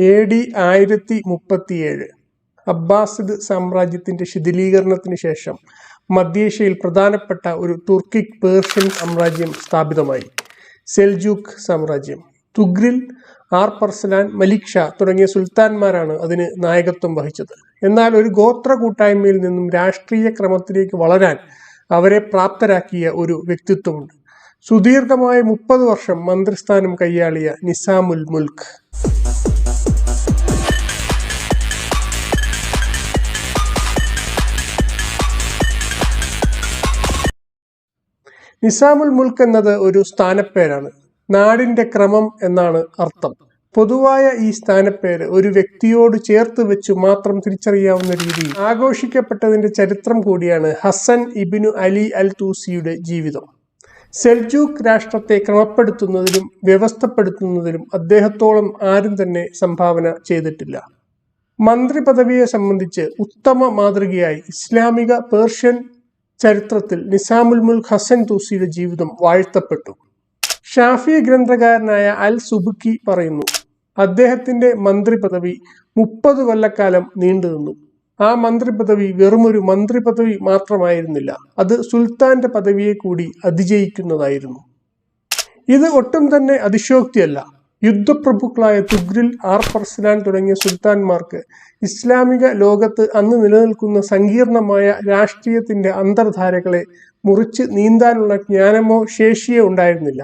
A D ആയിരത്തി മുപ്പത്തിയേഴ്. Abbasid സാമ്രാജ്യത്തിന്റെ ശിഥിലീകരണത്തിന് ശേഷം മധ്യേഷ്യയിൽ പ്രധാനപ്പെട്ട ഒരു തുർക്കിക് പേർഷ്യൻ സാമ്രാജ്യം സ്ഥാപിതമായി. സെൽജൂക്ക് സാമ്രാജ്യം. തുഗ്രിൽ ആർ പർസലാൻ മലിക് ഷാ തുടങ്ങിയ സുൽത്താൻമാരാണ് അതിന് നായകത്വം വഹിച്ചത്. എന്നാൽ ഒരു ഗോത്ര കൂട്ടായ്മയിൽ നിന്നും രാഷ്ട്രീയ ക്രമത്തിലേക്ക് വളരാൻ അവരെ പ്രാപ്തരാക്കിയ ഒരു വ്യക്തിത്വമുണ്ട്. സുദീർഘമായ മുപ്പത് വർഷം മന്ത്രിസ്ഥാനം കൈയാളിയ നിസാമുൽ മുൽക്ക്. നിസാമുൽ മുൽക്ക് എന്നത് ഒരു സ്ഥാനപ്പേരാണ്. നാടിന്റെ ക്രമം എന്നാണ് അർത്ഥം. പൊതുവായ ഈ സ്ഥാനപ്പേര് ഒരു വ്യക്തിയോട് ചേർത്ത് വെച്ച് മാത്രം തിരിച്ചറിയാവുന്ന രീതിയിൽ ആഘോഷിക്കപ്പെട്ടതിന്റെ ചരിത്രം കൂടിയാണ് ഹസൻ ഇബിനു അലി അൽ തൂസിയുടെ ജീവിതം. സെൽജൂക്ക് രാഷ്ട്രത്തെ ക്രമപ്പെടുത്തുന്നതിലും വ്യവസ്ഥപ്പെടുത്തുന്നതിലും അദ്ദേഹത്തോളം ആരും തന്നെ സംഭാവന ചെയ്തിട്ടില്ല. മന്ത്രി പദവിയെ സംബന്ധിച്ച് ഉത്തമ മാതൃകയായി ഇസ്ലാമിക പേർഷ്യൻ ചരിത്രത്തിൽ നിസാമുൽ മുൽക്ക് ഹസൻ തൂസിയുടെ ജീവിതം വാഴ്ത്തപ്പെട്ടു. ഷാഫി ഗ്രന്ഥകാരനായ അൽ സുബുക്കി പറയുന്നു അദ്ദേഹത്തിന്റെ മന്ത്രി പദവി മുപ്പത് കൊല്ലക്കാലം നീണ്ടു നിന്നു. ആ മന്ത്രി പദവി വെറുമൊരു മന്ത്രി പദവി മാത്രമായിരുന്നില്ല അത് സുൽത്താന്റെ പദവിയെ കൂടി അതിജയിക്കുന്നതായിരുന്നു. ഇത് ഒട്ടും തന്നെ അതിശോക്തിയല്ല യുദ്ധപ്രഭുക്കളായ തുഗ്രിൽ ആർ പർസലാൻ തുടങ്ങിയ സുൽത്താൻമാർക്ക് ഇസ്ലാമിക ലോകത്ത് അന്ന് നിലനിൽക്കുന്ന സങ്കീർണമായ രാഷ്ട്രീയത്തിന്റെ അന്തർധാരകളെ മുറിച്ച് നീന്താനുള്ള ജ്ഞാനമോ ശേഷിയോ ഉണ്ടായിരുന്നില്ല.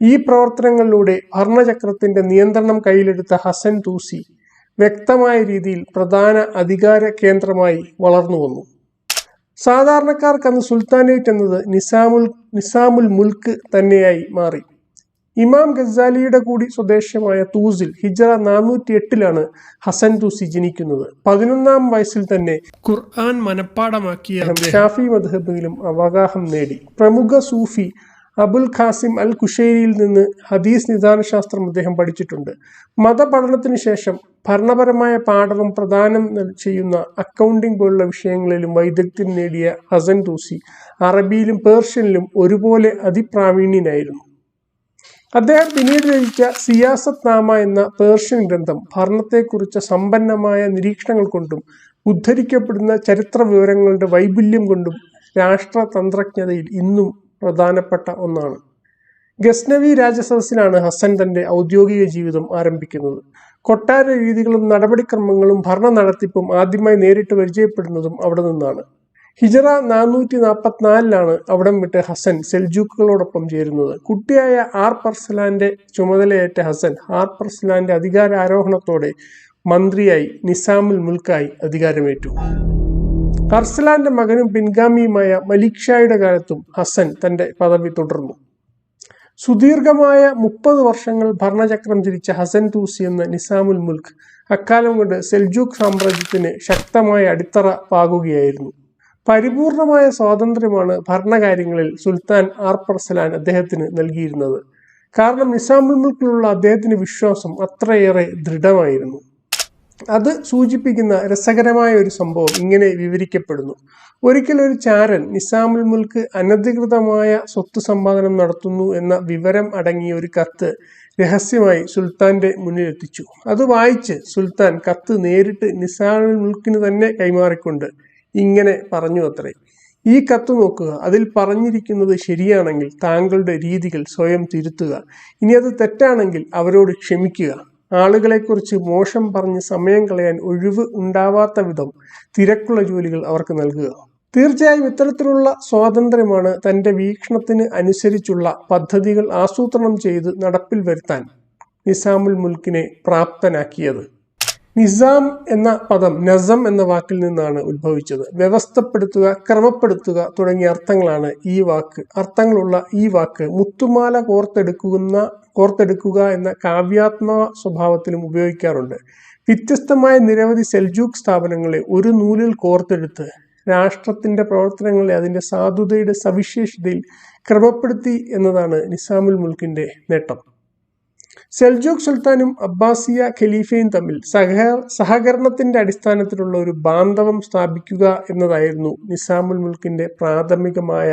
ഈ പ്രവർത്തനങ്ങളിലൂടെ ഭരണചക്രത്തിന്റെ നിയന്ത്രണം കയ്യിലെടുത്ത ഹസൻ തൂസി വ്യക്തമായ രീതിയിൽ പ്രധാന അധികാര കേന്ദ്രമായി വളർന്നു വന്നു. സാധാരണക്കാർക്ക് അന്ന് സുൽത്താനേറ്റ് എന്നത് നിസാമുൽ നിസാമുൽ മുൽക്ക് തന്നെയായി മാറി. ഇമാം ഗസാലിയുടെ കൂടി സ്വദേശമായ തൂസിൽ ഹിജറ നാനൂറ്റി എട്ടിലാണ് ഹസൻ തൂസി ജനിക്കുന്നത്. പതിനൊന്നാം വയസ്സിൽ തന്നെ ഖുർആൻ മനഃപ്പാടമാക്കിയ ഷാഫി മദ്ഹബിലും അവഗാഹം നേടി. പ്രമുഖ സൂഫി അബുൽ ഖാസിം അൽ കുഷേരിയിൽ നിന്ന് ഹദീസ് നിദാനശാസ്ത്രം അദ്ദേഹം പഠിച്ചിട്ടുണ്ട്. മതപഠനത്തിന് ശേഷം ഭരണപരമായ പാഠവും പ്രദാനം ചെയ്യുന്ന അക്കൗണ്ടിംഗ് പോലുള്ള വിഷയങ്ങളിലും വൈദഗ്ധ്യം നേടിയ ഹസൻ തൂസി അറബിയിലും പേർഷ്യനിലും ഒരുപോലെ അതിപ്രാവീണ്യനായിരുന്നു. അദ്ദേഹം പിന്നീട് രചിച്ച സിയാസത് നാമ എന്ന പേർഷ്യൻ ഗ്രന്ഥം ഭരണത്തെക്കുറിച്ച് സമ്പന്നമായ നിരീക്ഷണങ്ങൾ കൊണ്ടും ഉദ്ധരിക്കപ്പെടുന്ന ചരിത്ര വിവരങ്ങളുടെ വൈപുല്യം കൊണ്ടും രാഷ്ട്രതന്ത്രജ്ഞതയിൽ ഇന്നും പ്രധാനപ്പെട്ട ഒന്നാണ്. ഗസ്നവി രാജസദസ്സിലാണ് ഹസൻ തന്റെ ഔദ്യോഗിക ജീവിതം ആരംഭിക്കുന്നത്. കൊട്ടാര രീതികളും നടപടിക്രമങ്ങളും ഭരണ നടത്തിപ്പും ആദ്യമായി നേരിട്ട് പരിചയപ്പെടുന്നതും അവിടെ നിന്നാണ്. ഹിജറ നാനൂറ്റി നാൽപ്പത്തിനാലിലാണ് അവിടം വിട്ട് ഹസൻ സെൽജൂക്കുകളോടൊപ്പം ചേരുന്നത്. കുട്ടിയായ ആർ പർസലാന്റെ ചുമതലയേറ്റ ഹസൻ ആർ പർസലാന്റെ അധികാരാരോഹണത്തോടെ മന്ത്രിയായി നിസാമുൽ മുൽക്കായി അധികാരമേറ്റു. അർസലാന്റെ മകനും പിൻഗാമിയുമായ മലിക് ഷായുടെ കാലത്തും ഹസൻ തന്റെ പദവി തുടർന്നു. സുദീർഘമായ മുപ്പത് വർഷങ്ങൾ ഭരണചക്രം തിരിച്ച ഹസൻ തൂസി എന്ന നിസാമുൽ മുൽക്ക് അക്കാലം കൊണ്ട് സെൽജൂക്ക് സാമ്രാജ്യത്തിന് ശക്തമായ അടിത്തറ പാകുകയായിരുന്നു. പരിപൂർണമായ സ്വാതന്ത്ര്യമാണ് ഭരണകാര്യങ്ങളിൽ സുൽത്താൻ ആർ പർസലാൻ അദ്ദേഹത്തിന് നൽകിയിരുന്നത്. കാരണം നിസാമുൽ മുൽക്കിലുള്ള അദ്ദേഹത്തിന്റെ വിശ്വാസം അത്രയേറെ ദൃഢമായിരുന്നു. അത് സൂചിപ്പിക്കുന്ന രസകരമായ ഒരു സംഭവം ഇങ്ങനെ വിവരിക്കപ്പെടുന്നു. ഒരിക്കൽ ഒരു ചാരൻ നിസാമുൽ മുൽക്ക് അനധികൃതമായ സ്വത്ത് സമ്പാദനം നടത്തുന്നു എന്ന വിവരം അടങ്ങിയ ഒരു കത്ത് രഹസ്യമായി സുൽത്താന്റെ മുന്നിലെത്തിച്ചു. അത് വായിച്ച് സുൽത്താൻ കത്ത് നേരിട്ട് നിസാമുൽ മുൽക്കിന് തന്നെ കൈമാറിക്കൊണ്ട് ഇങ്ങനെ പറഞ്ഞു അത്രേ. ഈ കത്ത് നോക്കുക. അതിൽ പറഞ്ഞിരിക്കുന്നത് ശരിയാണെങ്കിൽ താങ്കളുടെ രീതികൾ സ്വയം തിരുത്തുക. ഇനി അത് തെറ്റാണെങ്കിൽ അവരോട് ക്ഷമിക്കുക. ആളുകളെക്കുറിച്ച് മോശം പറഞ്ഞ് സമയം കളയാൻ ഒഴിവ് ഉണ്ടാവാത്ത വിധം തിരക്കുള്ള ജോലികൾ അവർക്ക് നൽകുക. തീർച്ചയായും ഇത്തരത്തിലുള്ള സ്വാതന്ത്ര്യമാണ് തന്റെ വീക്ഷണത്തിന് അനുസരിച്ചുള്ള പദ്ധതികൾ ആസൂത്രണം ചെയ്ത് നടപ്പിൽ വരുത്താൻ നിസാമുൽ മുൽക്കിനെ പ്രാപ്തനാക്കിയത്. നിസാം എന്ന പദം നസം എന്ന വാക്കിൽ നിന്നാണ് ഉത്ഭവിച്ചത്. വ്യവസ്ഥപ്പെടുത്തുക ക്രമപ്പെടുത്തുക തുടങ്ങിയ അർത്ഥങ്ങളാണ് ഈ വാക്ക്. അർത്ഥങ്ങളുള്ള ഈ വാക്ക് മുത്തുമാല കോർത്തെടുക്കുന്ന കോർത്തെടുക്കുക എന്ന കാവ്യാത്മക സ്വഭാവത്തിലും ഉപയോഗിക്കാറുണ്ട്. വ്യത്യസ്തമായ നിരവധി സെൽജൂക്ക് സ്ഥാപനങ്ങളെ ഒരു നൂലിൽ കോർത്തെടുത്ത് രാഷ്ട്രത്തിന്റെ പ്രവർത്തനങ്ങളെ അതിന്റെ സാധുതയുടെ സവിശേഷതയിൽ ക്രമപ്പെടുത്തി എന്നതാണ് നിസാമുൽ മുൽക്കിന്റെ നേട്ടം. സെൽജൂക്ക് സുൽത്താനും അബ്ബാസിയ ഖലീഫയും തമ്മിൽ സഹ സഹകരണത്തിന്റെ അടിസ്ഥാനത്തിലുള്ള ഒരു ബാന്ധവം സ്ഥാപിക്കുക എന്നതായിരുന്നു നിസാമുൽ മുൽക്കിന്റെ പ്രാഥമികമായ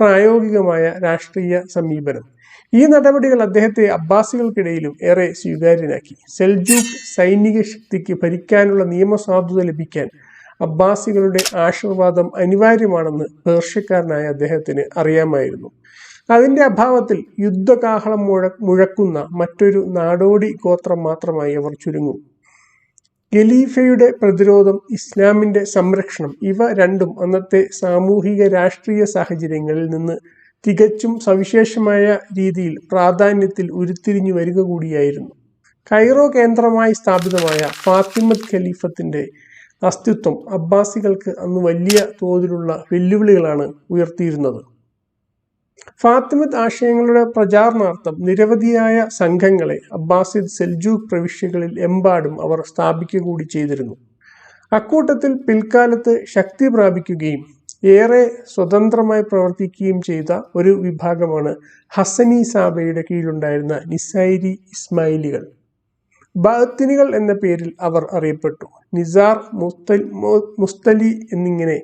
പ്രായോഗികമായ രാഷ്ട്രീയ സമീപനം. ഈ നടപടികൾ അദ്ദേഹത്തെ അബ്ബാസികൾക്കിടയിലും ഏറെ സ്വീകാര്യനാക്കി സെൽജൂക്ക് സൈനിക ശക്തിക്ക് ഭരിക്കാനുള്ള നിയമസാധുത ലഭിക്കാൻ അബ്ബാസികളുടെ ആശീർവാദം അനിവാര്യമാണെന്ന് പേർഷ്യക്കാരനായ അദ്ദേഹത്തിന് അറിയാമായിരുന്നു. അതിന്റെ അഭാവത്തിൽ യുദ്ധകാഹളം മുഴ മുഴക്കുന്ന മറ്റൊരു നാടോടി ഗോത്രം മാത്രമായി അവർ ചുരുങ്ങും. ഖലീഫയുടെ പ്രതിരോധം ഇസ്ലാമിന്റെ സംരക്ഷണം ഇവ രണ്ടും അന്നത്തെ സാമൂഹിക രാഷ്ട്രീയ സാഹചര്യങ്ങളിൽ നിന്ന് തികച്ചും സവിശേഷമായ രീതിയിൽ പ്രാധാന്യത്തിൽ ഉരുത്തിരിഞ്ഞു വരിക കൂടിയായിരുന്നു. കൈറോ കേന്ദ്രമായി സ്ഥാപിതമായ ഫാത്തിമത് ഖലീഫത്തിന്റെ അസ്തിത്വം അബ്ബാസികൾക്ക് അന്ന് വലിയ തോതിലുള്ള വെല്ലുവിളികളാണ് ഉയർത്തിയിരുന്നത്. ഫാത്തിമത് ആശയങ്ങളുടെ പ്രചാരണാർത്ഥം നിരവധിയായ സംഘങ്ങളെ അബ്ബാസിദ് സെൽജൂക്ക് പ്രവിശ്യകളിൽ എമ്പാടും അവർ സ്ഥാപിക്കുക കൂടി ചെയ്തിരുന്നു. അക്കൂട്ടത്തിൽ പിൽക്കാലത്ത് ശക്തി പ്രാപിക്കുകയും ഏറെ സ്വതന്ത്രമായി പ്രവർത്തിക്കുകയും ചെയ്ത ഒരു വിഭാഗമാണ് ഹസനി സാബയുടെ കീഴിലുണ്ടായിരുന്ന നിസൈരി ഇസ്മായിലികൾ. ബാത്തിനികൾ എന്ന പേരിൽ അവർ അറിയപ്പെട്ടു. നിസാർ മുസ്തലി എന്നിങ്ങനെ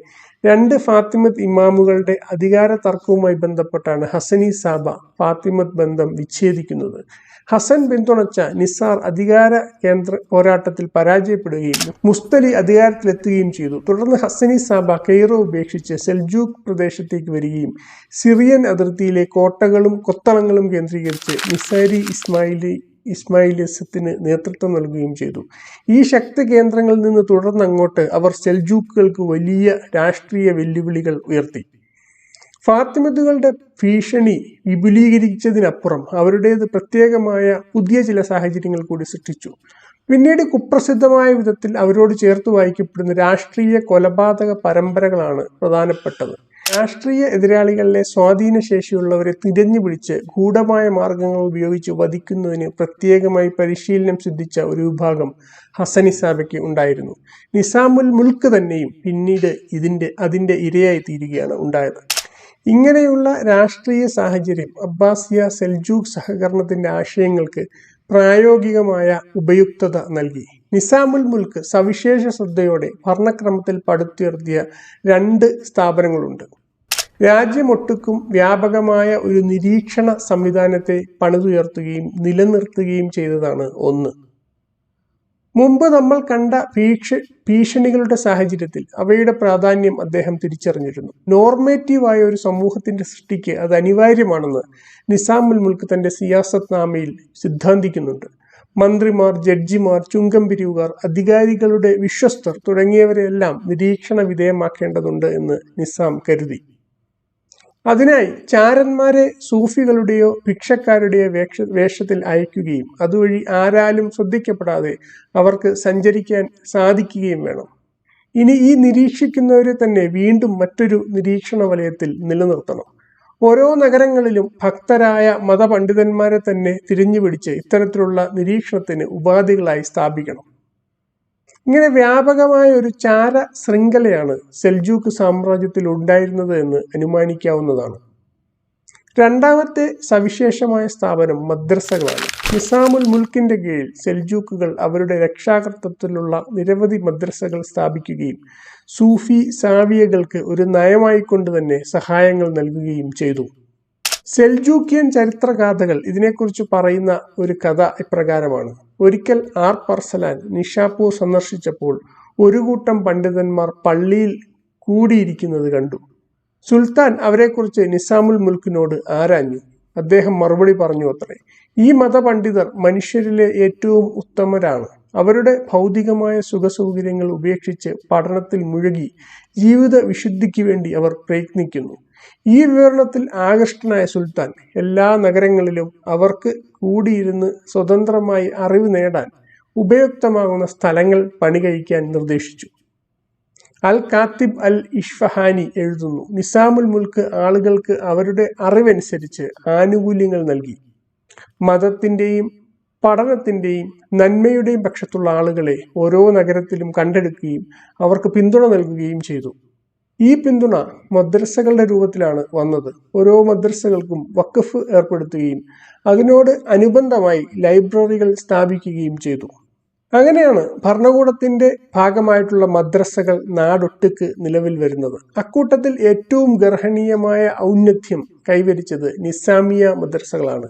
രണ്ട് ഫാത്തിമത്ത് ഇമാമുകളുടെ അധികാര തർക്കവുമായി ബന്ധപ്പെട്ടാണ് ഹസനി സാബ ഫാത്തിമത്ത് ബന്ധം വിച്ഛേദിക്കുന്നത്. ഹസൻ പിന്തുണച്ച നിസാർ അധികാര കേന്ദ്ര പോരാട്ടത്തിൽ പരാജയപ്പെടുകയും മുസ്തലി അധികാരത്തിലെത്തുകയും ചെയ്തു. തുടർന്ന് ഹസനി സാബ കെയ്റോ ഉപേക്ഷിച്ച് സെൽജൂക്ക് പ്രദേശത്തേക്ക് വരികയും സിറിയൻ അതിർത്തിയിലെ കോട്ടകളും കൊത്തളങ്ങളും കേന്ദ്രീകരിച്ച് നിസാരി ഇസ്മായിലി ഇസ്മായിലിസത്തിന് നേതൃത്വം നൽകുകയും ചെയ്തു. ഈ ശക്തി കേന്ദ്രങ്ങളിൽ നിന്ന് തുടർന്ന് അങ്ങോട്ട് അവർ സെൽജൂക്കുകൾക്ക് വലിയ രാഷ്ട്രീയ വെല്ലുവിളികൾ ഉയർത്തി. ഫാത്തിമത്തുകളുടെ ഭീഷണി വിപുലീകരിച്ചതിനപ്പുറം അവരുടേത് പ്രത്യേകമായ പുതിയ ചില സാഹചര്യങ്ങൾ കൂടി സൃഷ്ടിച്ചു. പിന്നീട് കുപ്രസിദ്ധമായ വിധത്തിൽ അവരോട് ചേർത്ത് വായിക്കപ്പെടുന്ന രാഷ്ട്രീയ കൊലപാതക പരമ്പരകളാണ് പ്രധാനപ്പെട്ടത്. രാഷ്ട്രീയ എതിരാളികളിലെ സ്വാധീന ശേഷിയുള്ളവരെ തിരഞ്ഞു പിടിച്ച് ഗൂഢമായ മാർഗങ്ങൾ ഉപയോഗിച്ച് വധിക്കുന്നതിന് പ്രത്യേകമായി പരിശീലനം സിദ്ധിച്ച ഒരു വിഭാഗം ഹസനിസാബയ്ക്ക് ഉണ്ടായിരുന്നു. നിസാമുൽ മുൽക്ക് തന്നെയും പിന്നീട് ഇതിന്റെ അതിന്റെ ഇരയായി തീരുകയാണ് ഉണ്ടായത്. ഇങ്ങനെയുള്ള രാഷ്ട്രീയ സാഹചര്യം അബ്ബാസിയ സെൽജൂക്ക് സഹകരണത്തിന്റെ ആശയങ്ങൾക്ക് പ്രായോഗികമായ ഉപയുക്തത നൽകി. നിസാമുൽ മുൽക്ക് സവിശേഷ ശ്രദ്ധയോടെ ഭരണക്രമത്തിൽ പടുത്തുയർത്തിയ രണ്ട് സ്ഥാപനങ്ങളുണ്ട്. രാജ്യമൊട്ടുക്കും വ്യാപകമായ ഒരു നിരീക്ഷണ സംവിധാനത്തെ പണിതുയർത്തുകയും നിലനിർത്തുകയും ചെയ്തതാണ് ഒന്ന്. മുമ്പ് നമ്മൾ കണ്ട ഭീഷ ഭീഷണികളുടെ സാഹചര്യത്തിൽ അവയുടെ പ്രാധാന്യം അദ്ദേഹം തിരിച്ചറിഞ്ഞിരുന്നു. നോർമേറ്റീവായ ഒരു സമൂഹത്തിന്റെ സൃഷ്ടിക്ക് അത് അനിവാര്യമാണെന്ന് നിസാമുൽ മുൽക്ക് തന്റെ സിയാസത് നാമയിൽ സിദ്ധാന്തിക്കുന്നുണ്ട്. മന്ത്രിമാർ ജഡ്ജിമാർ ചുങ്കം പിരിവുകാർ അധികാരികളുടെ വിശ്വസ്തർ തുടങ്ങിയവരെയെല്ലാം നിരീക്ഷണ വിധേയമാക്കേണ്ടതുണ്ട് എന്ന് നിസാം കരുതി. അതിനായി ചാരന്മാരെ സൂഫികളുടെയോ ഭിക്ഷക്കാരുടെയോ വേഷ വേഷത്തിൽ അയക്കുകയും അതുവഴി ആരാലും ശ്രദ്ധിക്കപ്പെടാതെ അവർക്ക് സഞ്ചരിക്കാൻ സാധിക്കുകയും വേണം. ഇനി ഈ നിരീക്ഷിക്കുന്നവരെ തന്നെ വീണ്ടും മറ്റൊരു നിരീക്ഷണ വലയത്തിൽ നിലനിർത്തണം. ഓരോ നഗരങ്ങളിലും ഭക്തരായ മതപണ്ഡിതന്മാരെ തന്നെ തിരിഞ്ഞുപിടിച്ച് ഇത്തരത്തിലുള്ള നിരീക്ഷണത്തിന് ഉപാധികളായി സ്ഥാപിക്കണം. ഇങ്ങനെ വ്യാപകമായ ഒരു ചാര ശൃംഖലയാണ് സെൽജൂക്ക് സാമ്രാജ്യത്തിൽ ഉണ്ടായിരുന്നത് എന്ന് അനുമാനിക്കാവുന്നതാണ്. രണ്ടാമത്തെ സവിശേഷമായ സ്ഥാപനം മദ്രസകളാണ്. നിസാമുൽ മുൽക്കിന്റെ കീഴിൽ സെൽജൂക്കുകൾ അവരുടെ രക്ഷാകർത്തത്തിലുള്ള നിരവധി മദ്രസകൾ സ്ഥാപിക്കുകയും സൂഫി സാവിയകൾക്ക് ഒരു നയമായിക്കൊണ്ട് തന്നെ സഹായങ്ങൾ നൽകുകയും ചെയ്തു. സെൽജൂക്കിയൻ ചരിത്രഗാഥകൾ ഇതിനെക്കുറിച്ച് പറയുന്ന ഒരു കഥ ഇപ്രകാരമാണ്. ഒരിക്കൽ ആർ പർസലാൻ നിഷാപൂർ സന്ദർശിച്ചപ്പോൾ ഒരു കൂട്ടം പണ്ഡിതന്മാർ പള്ളിയിൽ കൂടിയിരിക്കുന്നത് കണ്ടു. സുൽത്താൻ അവരെക്കുറിച്ച് നിസാമുൽ മുൽക്കിനോട് ആരാഞ്ഞു? അദ്ദേഹം മറുപടി പറഞ്ഞു അത്രേ. ഈ മതപണ്ഡിതർ മനുഷ്യരിലെ ഏറ്റവും ഉത്തമരാണ്. അവരുടെ ഭൗതികമായ സുഖസൗകര്യങ്ങൾ ഉപേക്ഷിച്ച് പഠനത്തിൽ മുഴുകി ജീവിത വിശുദ്ധിക്ക് വേണ്ടി അവർ പ്രയത്നിക്കുന്നു. ഈ വിവരണത്തിൽ ആകൃഷ്ടനായ സുൽത്താൻ എല്ലാ നഗരങ്ങളിലും അവർക്ക് കൂടിയിരുന്ന് സ്വതന്ത്രമായി അറിവ് നേടാൻ ഉപയുക്തമാകുന്ന സ്ഥലങ്ങൾ പണി കഴിക്കാൻ നിർദ്ദേശിച്ചു. അൽ കാത്തിബ് അൽ ഇഷ്ഫഹാനി എഴുതുന്നു നിസാമുൽ മുൽക്ക് ആളുകൾക്ക് അവരുടെ അറിവനുസരിച്ച് ആനുകൂല്യങ്ങൾ നൽകി. മതത്തിന്റെയും പഠനത്തിന്റെയും നന്മയുടെയും പക്ഷത്തുള്ള ആളുകളെ ഓരോ നഗരത്തിലും കണ്ടെടുക്കുകയും അവർക്ക് പിന്തുണ നൽകുകയും ചെയ്തു. ഈ പിന്തുണ മദ്രസകളുടെ രൂപത്തിലാണ് വന്നത്. ഓരോ മദ്രസകൾക്കും വഖഫ് ഏർപ്പെടുത്തുകയും അതിനോട് അനുബന്ധമായി ലൈബ്രറികൾ സ്ഥാപിക്കുകയും ചെയ്തു. അങ്ങനെയാണ് ഭരണകൂടത്തിന്റെ ഭാഗമായിട്ടുള്ള മദ്രസകൾ നാടൊട്ടുക്ക് നിലവിൽ വരുന്നത്. അക്കൂട്ടത്തിൽ ഏറ്റവും ഗർഹണീയമായ ഔന്നത്യം കൈവരിച്ചത് നിസാമിയ മദ്രസകളാണ്.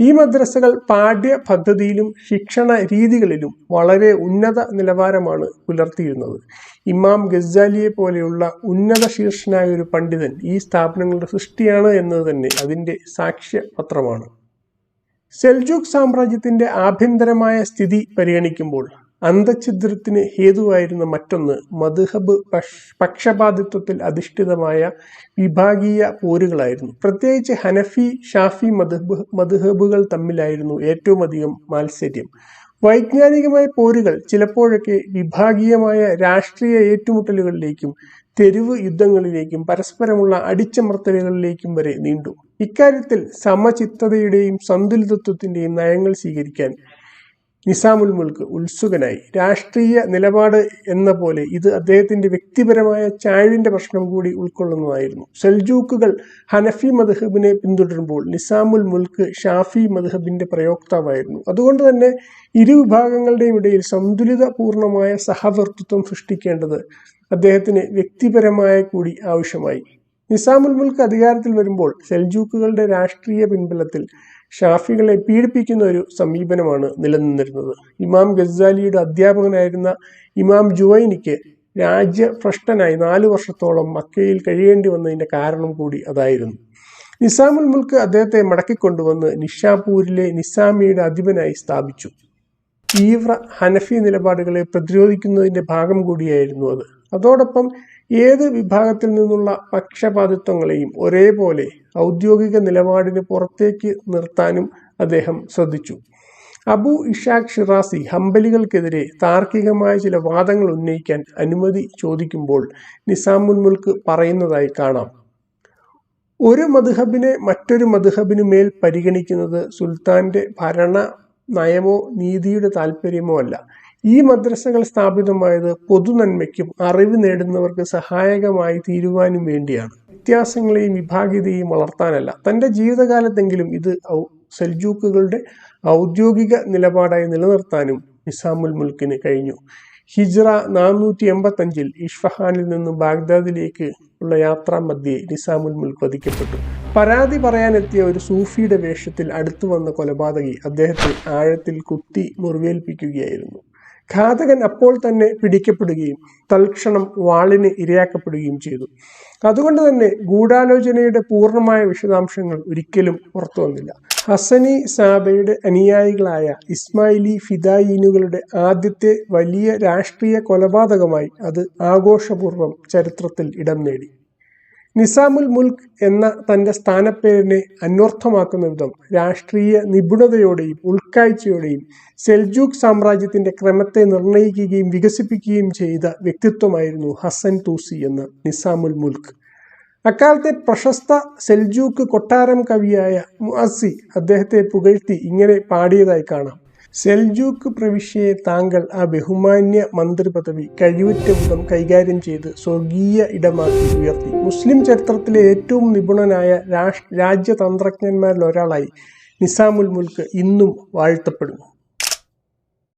ഈ മദ്രസകൾ പാഠ്യ പദ്ധതിയിലും ശിക്ഷണ രീതികളിലും വളരെ ഉന്നത നിലവാരമാണ് പുലർത്തിയിരുന്നത്. ഇമാം ഗസാലിയെ പോലെയുള്ള ഉന്നത ശീർഷനായ ഒരു പണ്ഡിതൻ ഈ സ്ഥാപനങ്ങളുടെ സൃഷ്ടിയാണ് എന്നത് തന്നെ അതിന്റെ സാക്ഷ്യപത്രമാണ്. സെൽജൂക്ക് സാമ്രാജ്യത്തിന്റെ ആഭ്യന്തരമായ സ്ഥിതി പരിഗണിക്കുമ്പോൾ അന്തഛിദ്രത്തിന് ഹേതുവായിരുന്ന മറ്റൊന്ന് മധുഹബ് പക്ഷപാതിത്വത്തിൽ അധിഷ്ഠിതമായ വിഭാഗീയ പോരുകളായിരുന്നു. പ്രത്യേകിച്ച് ഹനഫി ഷാഫി മധുബ് മധുഹബുകൾ തമ്മിലായിരുന്നു ഏറ്റവും അധികം മാത്സര്യം. വൈജ്ഞാനികമായ പോരുകൾ ചിലപ്പോഴൊക്കെ വിഭാഗീയമായ രാഷ്ട്രീയ ഏറ്റുമുട്ടലുകളിലേക്കും തെരുവ് യുദ്ധങ്ങളിലേക്കും പരസ്പരമുള്ള അടിച്ചമർത്തലുകളിലേക്കും വരെ നീണ്ടു. ഇക്കാര്യത്തിൽ സമചിത്തതയുടെയും സന്തുലിതത്വത്തിന്റെയും നയങ്ങൾ സ്വീകരിക്കാൻ നിസാമുൽ മുൽക്ക് ഉത്സുകനായി. രാഷ്ട്രീയ നിലപാട് എന്ന പോലെ ഇത് അദ്ദേഹത്തിന്റെ വ്യക്തിപരമായ ചാഴിന്റെ പ്രശ്നം കൂടി ഉൾക്കൊള്ളുന്നതായിരുന്നു. സെൽജൂക്കുകൾ ഹനഫി മദ്ഹബിനെ പിന്തുടരുമ്പോൾ നിസാമുൽ മുൽക്ക് ഷാഫി മദ്ഹബിന്റെ പ്രയോക്താവായിരുന്നു. അതുകൊണ്ട് തന്നെ ഇരു വിഭാഗങ്ങളുടെയും ഇടയിൽ സന്തുലിതപൂർണമായ സഹവർത്തിത്വം സൃഷ്ടിക്കേണ്ടത് അദ്ദേഹത്തിന് വ്യക്തിപരമായ കൂടി ആവശ്യമായി. നിസാമുൽ മുൽക്ക് അധികാരത്തിൽ വരുമ്പോൾ സെൽജൂക്കുകളുടെ രാഷ്ട്രീയ പിൻബലത്തിൽ ഷാഫികളെ പീഡിപ്പിക്കുന്ന ഒരു സമീപനമാണ് നിലനിന്നിരുന്നത്. ഇമാം ഗസാലിയുടെ അധ്യാപകനായിരുന്ന ഇമാം ജുവൈനിക്ക് രാജ്യഭ്രഷ്ടനായി നാലു വർഷത്തോളം മക്കയിൽ കഴിയേണ്ടി വന്നതിന്റെ കാരണം കൂടി അതായിരുന്നു. നിസാമുൽ മുൽക്ക് അദ്ദേഹത്തെ മടക്കിക്കൊണ്ടുവന്ന് നിഷാപൂരിലെ നിസാമിയുടെ അധിപനായി സ്ഥാപിച്ചു. തീവ്ര ഹനഫി നിലപാടുകളെ പ്രതിരോധിക്കുന്നതിന്റെ ഭാഗം കൂടിയായിരുന്നു അത്. അതോടൊപ്പം ഏത് വിഭാഗത്തിൽ നിന്നുള്ള പക്ഷപാതിത്വങ്ങളെയും ഒരേപോലെ ഔദ്യോഗിക നിലപാടിന് പുറത്തേക്ക് നിർത്താനും അദ്ദേഹം ശ്രദ്ധിച്ചു. അബു ഇഷാഖ് ഷിറാസി ഹംബലികൾക്കെതിരെ താർക്കികമായ ചില വാദങ്ങൾ ഉന്നയിക്കാൻ അനുമതി ചോദിക്കുമ്പോൾ നിസാമുൽ മുൽക്ക് പറയുന്നതായി കാണാം. ഒരു മധുഹബിനെ മറ്റൊരു മധുഹബിനു മേൽ പരിഗണിക്കുന്നത് സുൽത്താന്റെ ഭരണ നയമോ നീതിയുടെ താല്പര്യമോ അല്ല. ഈ മദ്രസകൾ സ്ഥാപിതമായത് പൊതുനന്മയ്ക്കും അറിവ് നേടുന്നവർക്ക് സഹായകമായി തീരുവാനും വേണ്ടിയാണ്. വ്യത്യാസങ്ങളെയും വിഭാഗീയതയും വളർത്താനല്ല. തന്റെ ജീവിതകാലത്തെങ്കിലും ഇത് സെൽജൂക്കുകളുടെ ഔദ്യോഗിക നിലപാടായി നിലനിർത്താനും നിസാമുൽ മുൽക്കിന് കഴിഞ്ഞു. ഹിജ്റ നാനൂറ്റി എൺപത്തഞ്ചിൽ ഇഷ്ഫഹാനിൽ നിന്നും ബാഗ്ദാദിലേക്ക് ഉള്ള യാത്രാ മധ്യേ നിസാമുൽ മുൽക്ക് വധിക്കപ്പെട്ടു. പരാതി പറയാനെത്തിയ ഒരു സൂഫിയുടെ വേഷത്തിൽ അടുത്തു വന്ന കൊലപാതകി അദ്ദേഹത്തെ ആഴത്തിൽ കുത്തി മുറിവേൽപ്പിക്കുകയായിരുന്നു. ഘാതകൻ അപ്പോൾ തന്നെ പിടിക്കപ്പെടുകയും തൽക്ഷണം വാളിന് ഇരയാക്കപ്പെടുകയും ചെയ്തു. അതുകൊണ്ട് തന്നെ ഗൂഢാലോചനയുടെ പൂർണമായ വിശദാംശങ്ങൾ ഒരിക്കലും പുറത്തു വന്നില്ല. ഹസനി സാബയുടെ അനുയായികളായ ഇസ്മായിലി ഫിദായിനുകളുടെ ആദ്യത്തെ വലിയ രാഷ്ട്രീയ കൊലപാതകമായി അത് ആഘോഷപൂർവം ചരിത്രത്തിൽ ഇടം നേടി. നിസാമുൽ മുൽക്ക് എന്ന തന്റെ സ്ഥാനപ്പേരിനെ അന്വർത്ഥമാക്കുന്ന വിധം രാഷ്ട്രീയ നിപുണതയോടെയും ഉൾക്കാഴ്ചയോടെയും സെൽജൂക്ക് സാമ്രാജ്യത്തിന്റെ ക്രമത്തെ നിർണയിക്കുകയും വികസിപ്പിക്കുകയും ചെയ്ത വ്യക്തിത്വമായിരുന്നു ഹസൻ തൂസി എന്ന നിസാമുൽ മുൽക്ക് അക്കാലത്തെ പ്രശസ്ത സെൽജൂക്ക് കൊട്ടാരം കവിയായ മുഅസി അദ്ദേഹത്തെ പുകഴ്ത്തി ഇങ്ങനെ പാടിയതായി കാണാം. സെൽജൂക്ക് പ്രവിശ്യയെ താങ്കൾ ആ ബഹുമാന്യ മന്ത്രി പദവി കഴിവുറ്റ വിധം കൈകാര്യം ചെയ്ത് സ്വർഗീയ ഇടമാക്കി ഉയർത്തി. മുസ്ലിം ചരിത്രത്തിലെ ഏറ്റവും നിപുണനായ രാഷ്ട്ര രാജ്യതന്ത്രജ്ഞന്മാരിൽ ഒരാളായി നിസാമുൽ മുൽക്ക് ഇന്നും വാഴ്ത്തപ്പെടുന്നു.